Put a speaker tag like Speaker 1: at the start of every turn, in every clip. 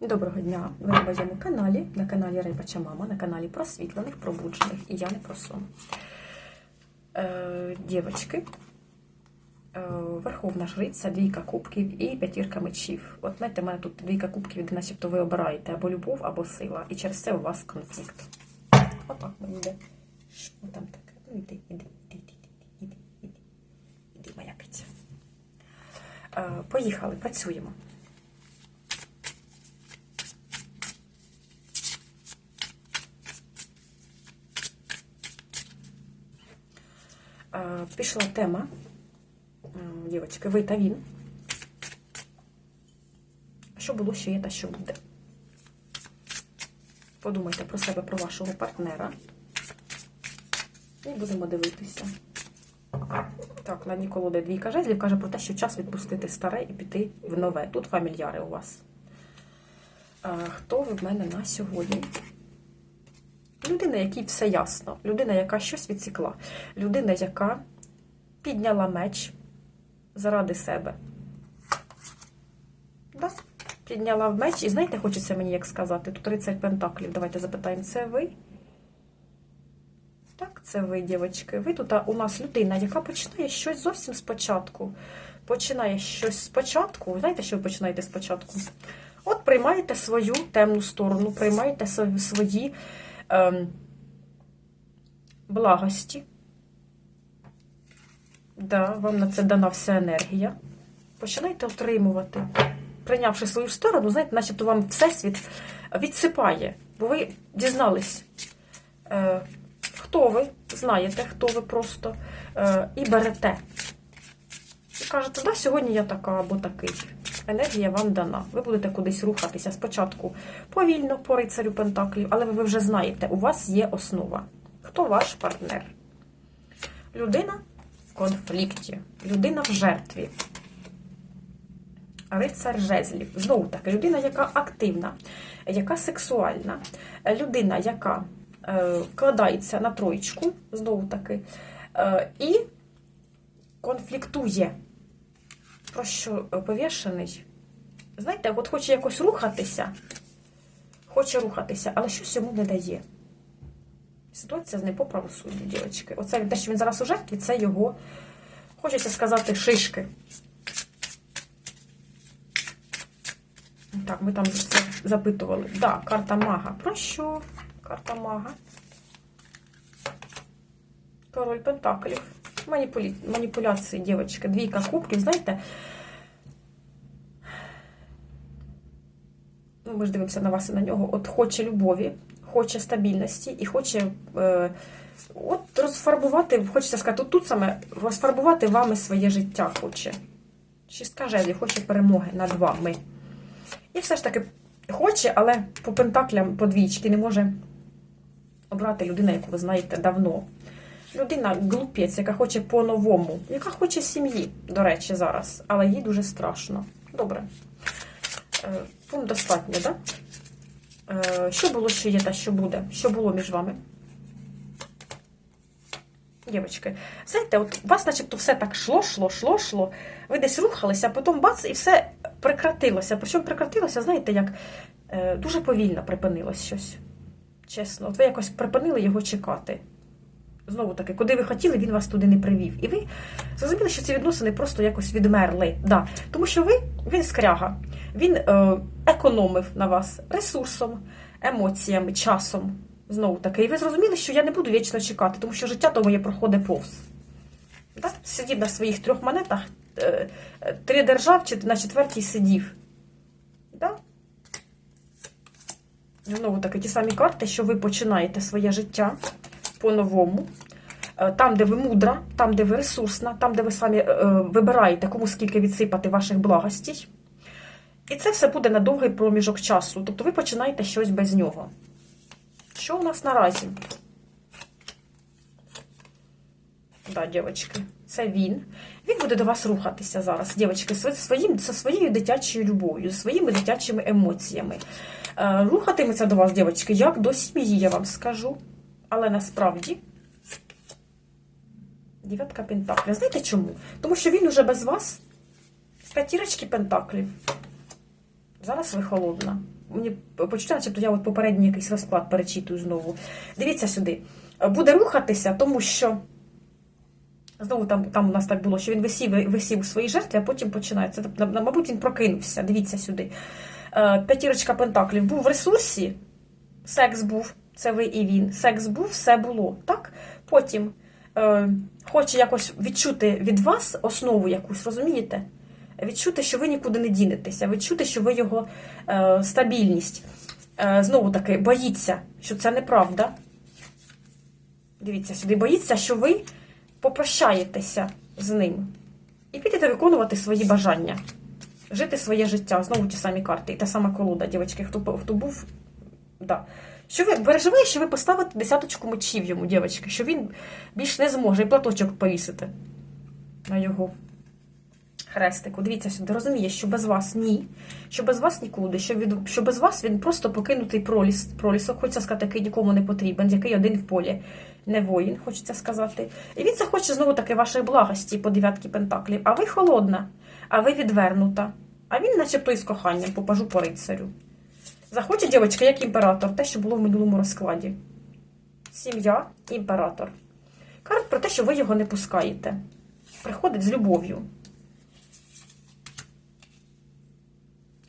Speaker 1: Доброго дня! Ви на моєму каналі, на каналі Рибача Мама, на каналі просвітлених, пробуджених і я не просуну. Е, Дівочки, е, Верховна Жриця, двійка кубків і п'ятірка мечів. От знаєте, в мене тут двійка кубків, де начебто ви обираєте або любов, або сила. І через це у вас конфлікт. Отак мені йде. Що там таке? Ну іди, іди, іди, іди, іди, іди, іди, іди моя киця. Е, поїхали, працюємо. Пішла тема, е, дівчатки, ви та він. Що було, що є та що буде. Подумайте про себе, про вашого партнера. І будемо дивитися. Так, на дні колоди двійка жезлів каже про те, що час відпустити старе і піти в нове. Тут фамільяри у вас. Е, Хто ви в мене на сьогодні? Людина, якій все ясно, людина, яка щось відсікла, людина, яка підняла меч заради себе. Да? Підняла меч, і знаєте, хочеться мені як сказати, тут 30 пентаклів. Давайте запитаємо, це ви? Так, це ви, дівчатки. Ви тут у нас людина, яка починає щось зовсім спочатку. Починає щось спочатку. Знаєте, що ви починаєте спочатку? От приймаєте свою темну сторону, приймаєте свої. Ем, благості. Да, вам на це дана вся енергія. Починайте отримувати. Прийнявши свою сторону, знаєте, начебто вам Всесвіт відсипає. Бо ви дізнались, е, хто ви, знаєте, хто ви просто, е, і берете. І кажете, да, сьогодні я така або такий. Енергія вам дана. Ви будете кудись рухатися спочатку повільно по рицарю Пентаклів, але ви вже знаєте, у вас є основа. Хто ваш партнер? Людина в конфлікті, людина в жертві. Рицар жезлів. Знову таки, людина, яка активна, яка сексуальна, людина, яка е, вкладається на троєчку, знову таки, е, і конфліктує. Про що повішений? Знаєте, от хоче якось рухатися, хоче рухатися, але щось йому не дає. Ситуація з ним по правосуддю, дівчатки. Оце те, що він зараз у жертві, це його, хочеться сказати, шишки. Так, ми там це запитували. Так, да, карта мага. Про що? Карта мага. Король Пентаклів. Маніпуляції, дівчатки. Двійка кубків, знаєте. Ну, ми ж дивимося на вас і на нього. От хоче любові, хоче стабільності і хоче е, от розфарбувати, хочеться сказати, от тут саме розфарбувати вами своє життя хоче. Шістка жезлів, хоче перемоги над вами. І все ж таки хоче, але по пентаклям по двічки не може обрати людина, яку ви знаєте давно. Людина глупець, яка хоче по-новому, яка хоче сім'ї, до речі, зараз, але їй дуже страшно. Добре. Е, Пункт достатньо, так? Да? Що було, що є та що буде? Що було між вами? Дівчатки, знаєте, от у вас начебто все так шло, шло, шло, шло. Ви десь рухалися, а потім бац, і все прекратилося. Причому прекратилося, знаєте, як е, дуже повільно припинилось щось. Чесно, от ви якось припинили його чекати. Знову таки, куди ви хотіли, він вас туди не привів. І ви зрозуміли, що ці відносини просто якось відмерли. Да. Тому що ви, він скряга, він е, економив на вас ресурсом, емоціями, часом. Знову таки. І ви зрозуміли, що я не буду вічно чекати, тому що життя то моє проходить повз. Да? Сидів на своїх трьох монетах, е, е, три держав, на четвертій сидів. Да? Знову таки, ті самі карти, що ви починаєте своє життя по-новому. Е, Там, де ви мудра, там, де ви ресурсна, там, де ви самі е, вибираєте, кому скільки відсипати ваших благостей. І це все буде на довгий проміжок часу. Тобто ви починаєте щось без нього. Що у нас наразі? Да, дівчатки, це він. Він буде до вас рухатися зараз, дівчатки, своїм, зі своєю дитячою любов'ю, зі своїми дитячими емоціями. Е, Рухатиметься до вас, дівчатки, як до сім'ї, я вам скажу. Але насправді. Дев'ятка пентаклів. Знаєте чому? Тому що він уже без вас з п'ятірочки пентаклів. Зараз ви холодна. Мені почуття, начебто я от попередній якийсь розклад перечитую знову. Дивіться сюди. Буде рухатися, тому що. Знову там, там у нас так було, що він висів, висів у своїй жертві, а потім починається. Тобто, мабуть, він прокинувся. Дивіться сюди. Е, П'ятірочка Пентаклів був в ресурсі, секс був, це ви і він. Секс був, все було. Так? Потім хоче якось відчути від вас основу якусь, розумієте? Відчути, що ви нікуди не дінетеся, відчути, що ви його е, стабільність. Е, знову таки, боїться, що це неправда. Дивіться сюди, боїться, що ви попрощаєтеся з ним і підете виконувати свої бажання, жити своє життя. Знову ті самі карти. І та сама колода, дівчатки, хто, хто був. Да. Що ви переживає, що ви поставите десяточку мечів йому, дівчатки, що він більш не зможе і платочок повісити на його хрестику. Дивіться сюди, розуміє, що без вас ні, що без вас нікуди, що, від, що без вас він просто покинутий проліс, пролісок, хочеться сказати, який нікому не потрібен, який один в полі, не воїн, хочеться сказати. І він захоче знову таки вашої благості по дев'ятки пентаклів. А ви холодна, а ви відвернута. А він, начебто, із коханням, попажу по рицарю. Захоче, дівчатка, як імператор, те, що було в минулому розкладі. Сім'я, імператор. Карт про те, що ви його не пускаєте. Приходить з любов'ю.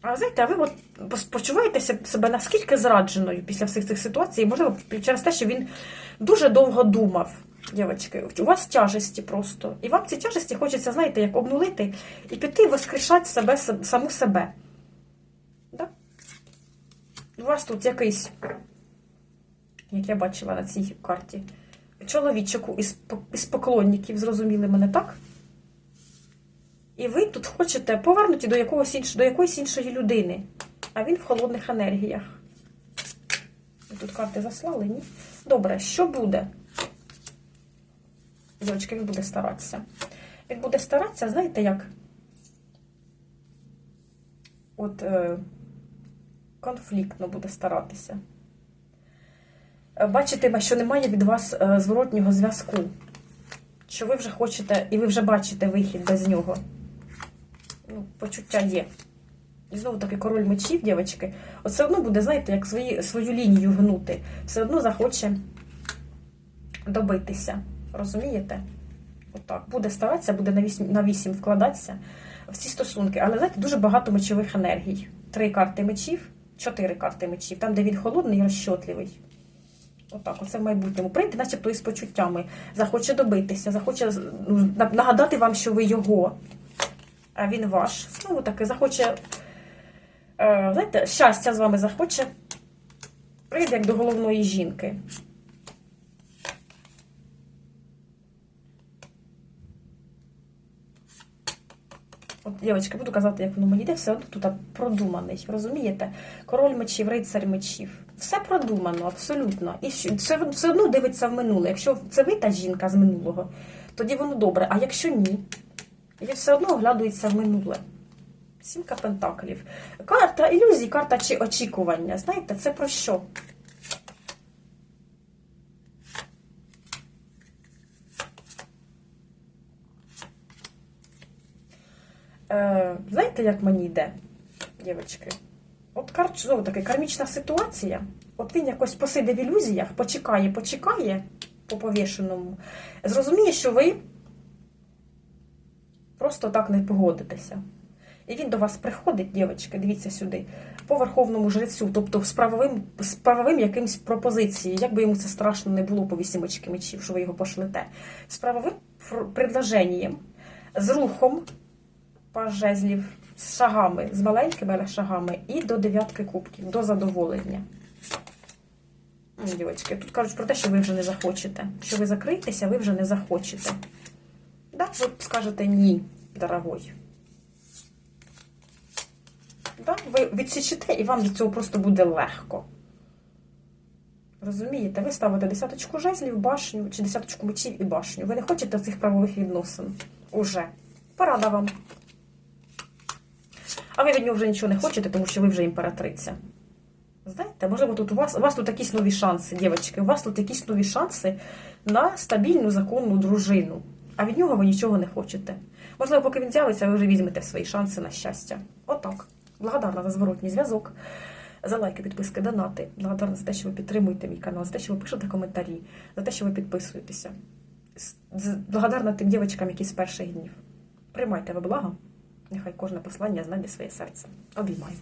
Speaker 1: А знаєте, а ви от пос- почуваєте себе наскільки зрадженою після всіх цих ситуацій, можливо, через те, що він дуже довго думав, дівчатки. У вас тяжесті просто. І вам ці тяжесті хочеться, знаєте, як обнулити і піти воскрешати себе, саму себе. У вас тут якийсь, як я бачила на цій карті, чоловічок із, поклонників, зрозуміли мене так? І ви тут хочете повернути до, якогось інш... до якоїсь іншої людини, а він в холодних енергіях. Тут карти заслали, ні? Добре, що буде? Дівчатки, він буде старатися. Він буде старатися, знаєте як? От е, конфліктно буде старатися. Е, Бачитиме, що немає від вас е, зворотнього зв'язку. Що ви вже хочете, і ви вже бачите вихід без нього ну, почуття є. І знову таки король мечів, дівчатки, все одно буде, знаєте, як свої, свою лінію гнути. Все одно захоче добитися. Розумієте? Отак. Буде старатися, буде на вісім, на вісім вкладатися в ці стосунки. Але знаєте, дуже багато мечових енергій. Три карти мечів, чотири карти мечів, там, де він холодний і розчотливий. Отак, оце в майбутньому. Прийде, начебто, із почуттями. Захоче добитися, захоче ну, нагадати вам, що ви його а він ваш. Знову таки захоче, е, знаєте, щастя з вами захоче, прийде як до головної жінки. От, дівчатка, буду казати, як воно мені йде, все одно тут продуманий, розумієте? Король мечів, рицарь мечів. Все продумано, абсолютно. І все, все одно дивиться в минуле. Якщо це ви та жінка з минулого, тоді воно добре. А якщо ні, він все одно оглядується в минуле. Сімка пентаклів. Карта ілюзій, карта чи очікування. Знаєте, це про що? Е, знаєте, як мені йде, дівчатки? От знову таки, кармічна ситуація. От він якось посиде в ілюзіях, почекає, почекає по повішеному. Зрозуміє, що ви просто так не погодитеся. І він до вас приходить, дівчатки, дивіться сюди, по верховному жрецю, тобто з правовим, з правовим якимсь пропозицією, як би йому це страшно не було по вісімочки мечів, що ви його пошлете, з правовим предложенням, з рухом паж жезлів, з шагами, з маленькими шагами і до дев'ятки кубків, до задоволення. М, Дівчатки, тут кажуть про те, що ви вже не захочете. Що ви закриєтеся, ви вже не захочете. Да, ви скажете ні, дорогой. Да, ви відсічите, і вам від цього просто буде легко. Розумієте, ви ставите десяточку жезлів, башню, чи десяточку мечів і башню. Ви не хочете цих правових відносин. Уже. Порада вам. А ви від нього вже нічого не хочете, тому що ви вже імператриця. Знаєте, можливо, тут у вас у вас тут якісь нові шанси, дівчатки, у вас тут якісь нові шанси на стабільну законну дружину. А від нього ви нічого не хочете. Можливо, поки він з'явиться, ви вже візьмете свої шанси на щастя. Отак. Благодарна за зворотній зв'язок, за лайки, підписки, донати. Благодарна за те, що ви підтримуєте мій канал, за те, що ви пишете коментарі, за те, що ви підписуєтеся. Благодарна тим дівчаткам, які з перших днів. Приймайте ви благо. Нехай кожне послання знайде своє серце. Обіймаю.